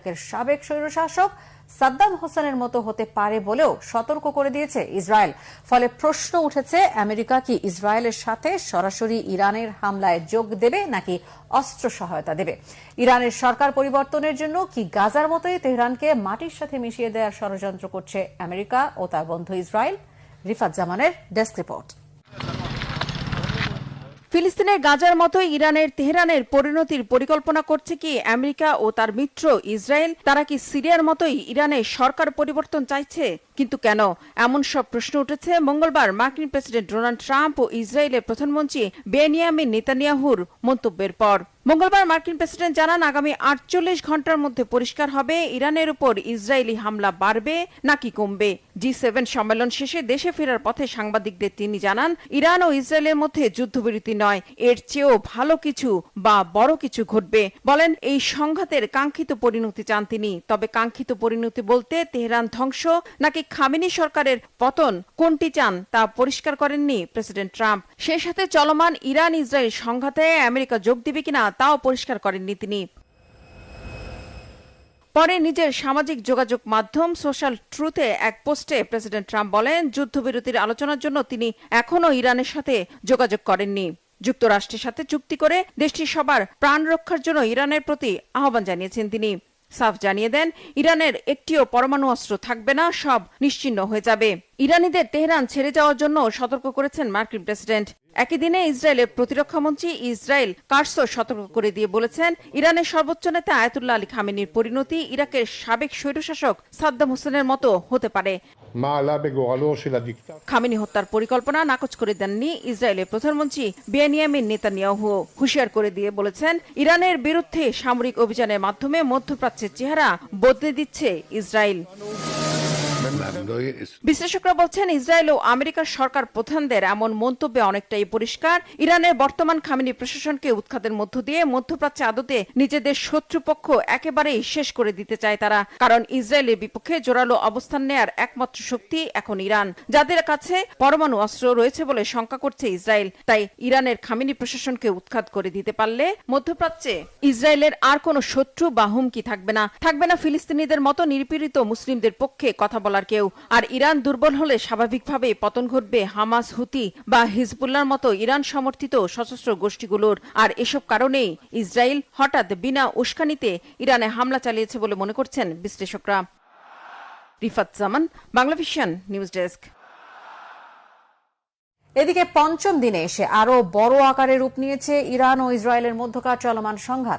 ইরাকের সাবেক স্বৈরশাসক সাদ্দাম হোসেনের মতো হতে পারে বলেও সতর্ক করে দিয়েছে ইসরায়েল। ফলে প্রশ্ন উঠেছে, আমেরিকা কি ইসরায়েলের সাথে সরাসরি ইরানের হামলায় যোগ দেবে নাকি অস্ত্র সহায়তা দেবে? ইরানের সরকার পরিবর্তনের জন্য কি গাজার মতোই তেহরানকে মাটির সাথে মিশিয়ে দেওয়ার ষড়যন্ত্র করছে আমেরিকা ও তার বন্ধু ইসরায়েল? রিফাত জামানের ডেস্ক রিপোর্ট। ফিলিস্তিনের গাজার মতোই ইরানের তেহরানের পরিণতির পরিকল্পনা করছে কি আমেরিকা ও তার মিত্র ইসরায়েল? তারা কি সিরিয়ার মতোই ইরানের সরকার পরিবর্তন চাইছে? কিন্তু কেন? এমন সব প্রশ্ন উঠেছে। মঙ্গলবার মার্কিন প্রেসিডেন্ট ডোনাল্ড ট্রাম্প ও ইসরায়েলের প্রধানমন্ত্রী বেনিয়ামিন নেতানিয়াহুর মন্তব্যের পর। মঙ্গলবার মার্কিন প্রেসিডেন্ট জানান, আগামী আটচল্লিশ ঘণ্টার মধ্যে পরিষ্কার হবে, ইরানের উপর ইসরায়েলি হামলা বাড়বে নাকি কমবে। জি সেভেন সম্মেলন শেষে দেশে ফেরার পথে সাংবাদিকদের তিনি জানান, ইরান ও ইসরায়েলের মধ্যে যুদ্ধবিরতি নয়, এর চেয়েও ভালো কিছু বা বড় কিছু ঘটবে। বলেন, এই সংঘাতের কাঙ্ক্ষিত পরিণতি চান তিনি। তবে কাঙ্ক্ষিত পরিণতি বলতে তেহরান ধ্বংস নাকি খামিনি সরকারের পতন কোনটি চান তা পরিষ্কার করেননি প্রেসিডেন্ট ট্রাম্প। সেই সাথে চলমান ইরান ইসরায়েল সংঘাতে আমেরিকা যোগ দিবে কিনা তাও পরিষ্কার করেননি তিনি। পরে নিজের সামাজিক যোগাযোগ মাধ্যম সোশ্যাল ট্রুথে এক পোস্টে প্রেসিডেন্ট ট্রাম্প বলেন, যুদ্ধবিরতির আলোচনার জন্য তিনি এখনও ইরানের সাথে যোগাযোগ করেননি। যুক্তরাষ্ট্রের সাথে চুক্তি করে দেশটির সবার প্রাণ রক্ষার জন্য ইরানের প্রতি আহ্বান জানিয়েছেন তিনি। সাফ জানিয়ে দেন, ইরানের একটিও পরমাণু অস্ত্র থাকবে না, সব নিশ্চিন্ন হয়ে যাবে। ইরানিদের তেহরান ছেড়ে যাওয়ার জন্য সতর্ক করেছেন মার্কিন প্রেসিডেন্ট। একই দিনে ইসরায়েলের প্রতিরক্ষা মন্ত্রী ইসরায়েল কার্সো সতর্ক করে দিয়ে বলেছেন, ইরানের সর্বোচ্চ নেতা আয়াতুল্লাহ আলী খামেনির পরিণতি ইরাকের সাবেক স্বৈরশাসক সাদ্দাম হোসেনের মতো হতে পারে। খামিনি হত্যার পরিকল্পনা নাকচ করে দেননি ইসরায়েলের প্রধানমন্ত্রী বেনিয়ামিন নেতানিয়াহু। হুশিয়ার করে দিয়ে বলেছেন, ইরানের বিরুদ্ধে সামরিক অভিযানের মাধ্যমে মধ্যপ্রাচ্যের চেহারা বদলে দিচ্ছে ইসরায়েল। বিশ্লেষকরা বলছেন, ইসরায়েল ও আমেরিকার সরকার প্রধানদের এমন মন্তব্যে অনেকটাই পরিষ্কার। ইরানের বর্তমান খামিনি প্রশাসনকে উৎখাতের মধ্য দিয়ে মধ্যপ্রাচ্যে আদতে নিজেদের শত্রুপক্ষ একেবারেই শেষ করে দিতে চায় তারা, কারণ ইসরায়েলের বিপক্ষে জোরালো অবস্থান নেয়ার একমাত্র শক্তি এখন ইরান। যাদের কাছে পরমাণু অস্ত্র রয়েছে বলে শঙ্কা করছে ইসরায়েল, তাই ইরানের খামিনি প্রশাসনকে উৎখাত করে দিতে পারলে মধ্যপ্রাচ্যে ইসরায়েলের আর কোনো শত্রু বা হুমকি থাকবে না। থাকবে না ফিলিস্তিনিদের মতো নিপীড়িত মুসলিমদের পক্ষে কথা বলার কেউ। আর ইরান দুর্বল হলে স্বাভাবিকভাবে পতন ঘটবে হামাস, হুতি বা হিজবুল্লার মতো ইরান সমর্থিত সশস্ত্র গোষ্ঠীগুলোর। আর এসব কারণেই ইসরায়েল হঠাৎ বিনা উস্কানিতে ইরানে হামলা চালিয়েছে বলে মনে করছেন বিশ্লেষকরা। Rifat Zaman, Bangla Vision, news desk. এদিকে পঞ্চম দিনে এসে আরও বড় আকারে রূপ নিয়েছে ইরান ও ইসরায়েলের মধ্যকার চলমান সংঘাত।